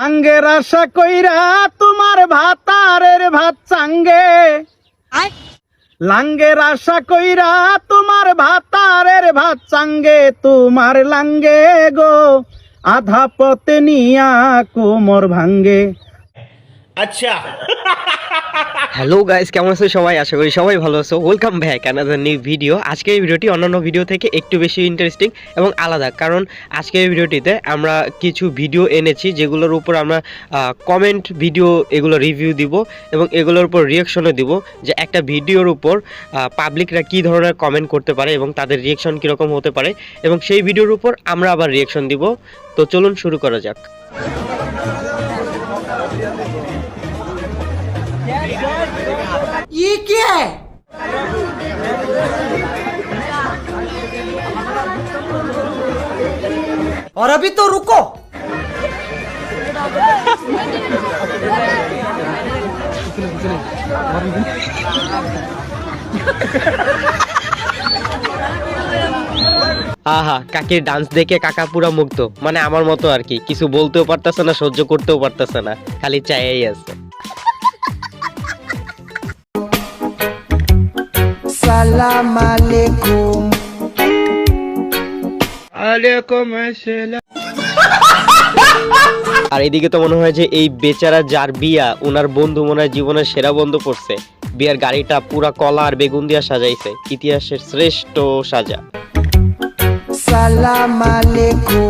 লাঙ্গের আশা কইরা তোমার ভাতারের ভাত চাঙ্গে। লাঙ্গের আশা কইরা তোমার ভাতারের ভাত চাঙ্গে তোমার লাঙ্গে গো আধা পতে নিয়া কোমর ভাঙ্গে। হ্যালো গাইস কেমন আছো সবাই? আশা করি সবাই ভালো আছো। Welcome back another new video আজকের এই ভিডিওটি অন্যান্য ভিডিও থেকে একটু বেশি ইন্টারেস্টিং এবং আলাদা। কারণ আজকের এই ভিডিওটিতে আমরা কিছু ভিডিও এনেছি, যেগুলোর উপর আমরা কমেন্ট ভিডিও এগুলো রিভিউ দিব এবং এগুলোর উপর রিয়াকশনও দিব যে একটা ভিডিওর উপর পাবলিকরা কি ধরনের কমেন্ট করতে পারে এবং তাদের রিয়াকশন কীরকম হতে পারে এবং সেই ভিডিওর উপর আমরা আবার রিয়াকশন দিব। তো চলুন শুরু করা যাক। ये क्या है और अभी तो रुको আহা কাকির ডান্স দেখে কাকা পুরা মুগ্ধ মানে আমার মতো আর কি কিছু বলতেও পারতেছে না সহ্য করতেও পারতেছে না খালি চাইয়াই আছে salam alaikum alaikum আর এদিকে তো মনে হয় যে এই বেচারা যার বিয়া ওনার বন্ধু মনে হয় জীবনের সেরা বন্ধু পড়ছে। বিয়ার গাড়িটা পুরা কলা আর বেগুন দিয়া সাজাইছে। ইতিহাসের শ্রেষ্ঠ সাজা। সালাম আলাইকুম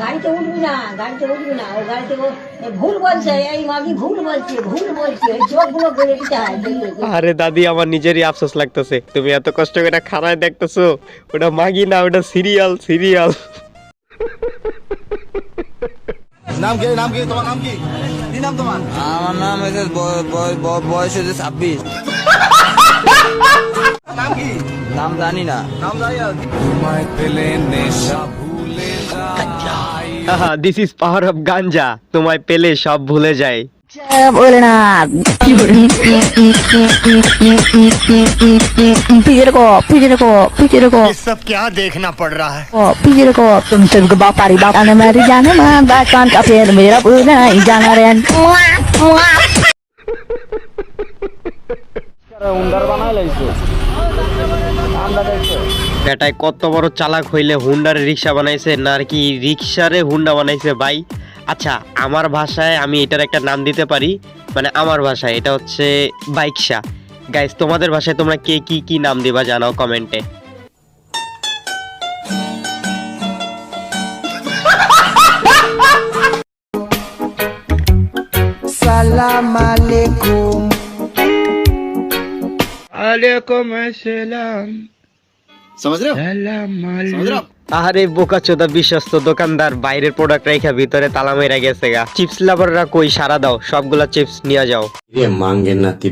গাড়িতে উঠবি না গাড়িতে উঠবি না ও গাড়িতে ও ভুল বলছে এই মাগি ভুল বলছে ভুল বলছে এই চোখগুলো বেড়ে দিতে হয় আরে দাদি আমার নিজেরই আফসোস লাগতেছে। তুমি এত কষ্ট করে খানায় দেখতেছো? ওটা মাগি না ওটা সিরিয়াল সিরিয়াল। নাম কি নাম কি? তোমার নাম কি? কি নাম তোমার? আমার নাম হয়েছে বয়স হয়েছে ছাব্বিশ। নাম কি? নাম জানি না। নাম জানি না। this is power of ganja তোমায় পেলে সব ভুলে যায় पिजर को पिजर को पिजर को सब क्या देखना पड़ रहा है पिजर को तुम सबको बापारी बापा ने मेरी जाने मां बाकान का फिर मेरा पूरा ही जाना रे বেটায় কত বড় চালাক হইলে হুন্ডার রিক্সা বানাইছে, না আর কি রিক্সারে হুন্ডা বানাইছে ভাই? আচ্ছা আমার ভাষায় আমি এটার একটা নাম দিতে পারি মানে আমার ভাষায়, এটা হচ্ছে বাইকশা গাইজ তোমাদের ভাষায় তোমরা কে কি কি নাম দিবা জানাও কমেন্টে। সালাম আলাইকুম। ওয়ালাইকুম আসসালাম। আরে বোকা চোদা বিশ্বস্ত দোকানদার বাইরের প্রোডাক্ট রাইখা ভিতরে তালা মেরা গেছে গা। চিপস লাভাররা কই সারা দাও সবগুলা চিপস নিয়ে যাও। রে মাঙ্গের নাতি।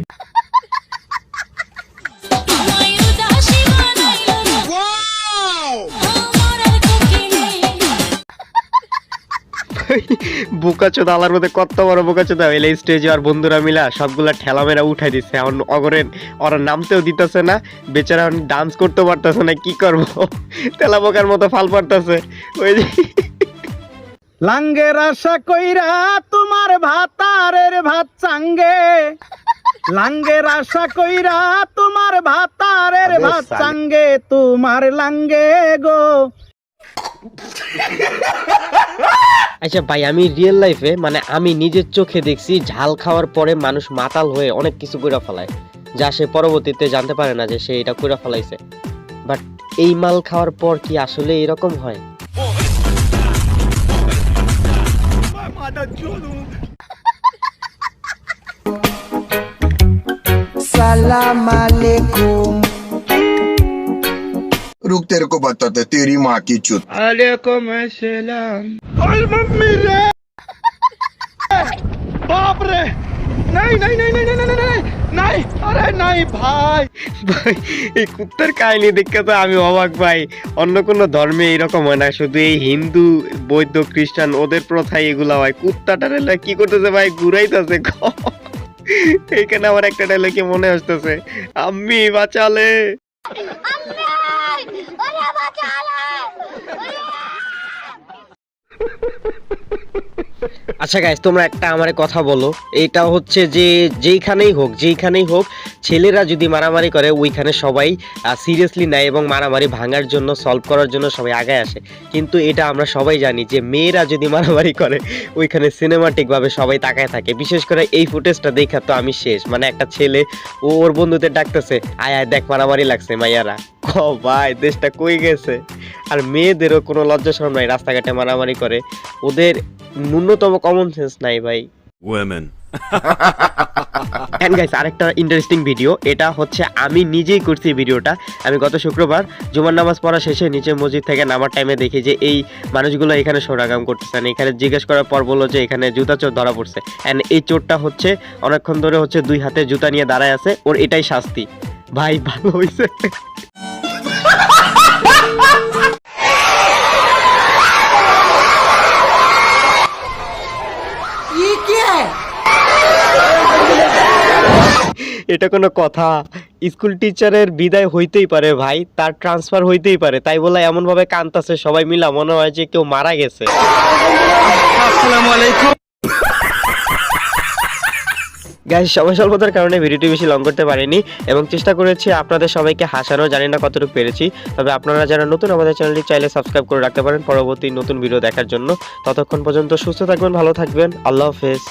চোদা আলার মধ্যে কত বড় বোকা চোদা। হইলে স্টেজে আর বন্ধুরা মিলা সবগুলা ঠেলা মেরা উঠাই দিচ্ছে এখন অগরেন ওরা নামতেও দিতেছে না। বেচারা ডান্স করতে পারতেছে না কি করব? তেলা বোকার মতো ফাল পারতেছে। ওই যে লাঙ্গের আশা কইরা তোমার ভাতারের ভাত চাঙ্গে। লাঙ্গের আশা কইরা তোমার ভাতারের ভাত চাঙ্গে। তোমার লাঙ্গে গো। আচ্ছা ভাই, আমি রিয়েল লাইফে মানে আমি নিজের চোখে দেখছি ঝাল খাওয়ার পরে মানুষ মাতাল হয়ে অনেক কিছু কইরা ফেলায়, যা সে পরবর্তীতে জানতে পারে না যে সে এটা কইরা ফেলাইছে। বাট এই মাল খাওয়ার পর কি আসলে এরকম হয়? সালাম আলাইকুম। Рук терку батата, ты рима кичут. Алейкум ассалам. Аль-маммиля! বাপরে! নাই নাই নাই নাই নাই নাই নাই নাই আরে নাই ভাই। ভাই এই কুত্তার কাহিনী দেখে তো আমি অবাক ভাই। অন্য কোনো ধর্মে এরকম হয় না শুধু এই হিন্দু বৌদ্ধ খ্রিস্টান ওদের প্রথায় এগুলা হয়। কুত্তাটারে কি করতেছে ভাই? ঘুরাইতেছে। এইখানে আমার একটা ডায়লগ মনে আসতেছে আমি বাঁচালে। আচ্ছা গাইস তোমরা একটা আমারে কথা বলো। এটা হচ্ছে যে যেইখানেই হোক যেইখানেই হোক, ছেলেরা যদি মারামারি করে, ওইখানে সবাই সিরিয়াসলি নেয় এবং মারামারি ভাঙার জন্য সলভ করার জন্য সবাই আগায় আসে। কিন্তু এটা আমরা সবাই জানি যে মেয়েরা যদি মারামারি করে, ওইখানে সিনেমাটিকভাবে সবাই তাকায় থাকে। বিশেষ করে এই ফুটেজটা দেখা তো আমি শেষ। মানে একটা ছেলে, ও ওর বন্ধুদের ডাকতেছে, আয় আয়, দেখ মারামারি লাগছে মাইয়ারা। ক ভাই, দেশটা কই গেছে? আর মেয়েদেরও কোনো লজ্জা শরম নাই রাস্তাঘাটে মারামারি করে। ওদের ন্যূনতম কমন সেন্স নাই ভাই। Women. অ্যান্ড গাইস আরেকটা ইন্টারেস্টিং ভিডিও এটা হচ্ছে আমি নিজেই করছি ভিডিওটা আমি গত শুক্রবার জুমার নামাজ পড়া শেষে নিচে মসজিদ থেকে নামার টাইমে দেখি যে এই মানুষগুলো এখানে সরাগাম করতেছে। And এখানে জিজ্ঞেস করার পর বলল যে এখানে জুতা চোর ধরা পড়ছে। অ্যান্ড এই চোরটা হচ্ছে অনেকক্ষণ ধরে হচ্ছে দুই হাতে জুতা নিয়ে দাঁড়ায় আছে ওর এটাই শাস্তি। ভাই ভালো হয়েছে এটা কোনো কথা। স্কুল টিচারের বিদায় হইতেই পারে ভাই তার ট্রান্সফার হইতেই পারে। তাই বলে এমন ভাবে কান্তাছে সবাই মিলা মনে হয় যে কেউ মারা গেছে। গাইস সময় স্বল্পতার কারণে ভিডিওটি বেশি লং করতে পারিনি এবং চেষ্টা করেছি আপনাদের সবাইকে হাসানো জানি না কতটুকু পেরেছি। তবে আপনারা যারা নতুন আমাদের চ্যানেলটি চাইলে সাবস্ক্রাইব করে রাখতে পারেন পরবর্তী নতুন ভিডিও দেখার জন্য। ততক্ষণ পর্যন্ত সুস্থ থাকবেন ভালো থাকবেন। আল্লাহ হাফেজ।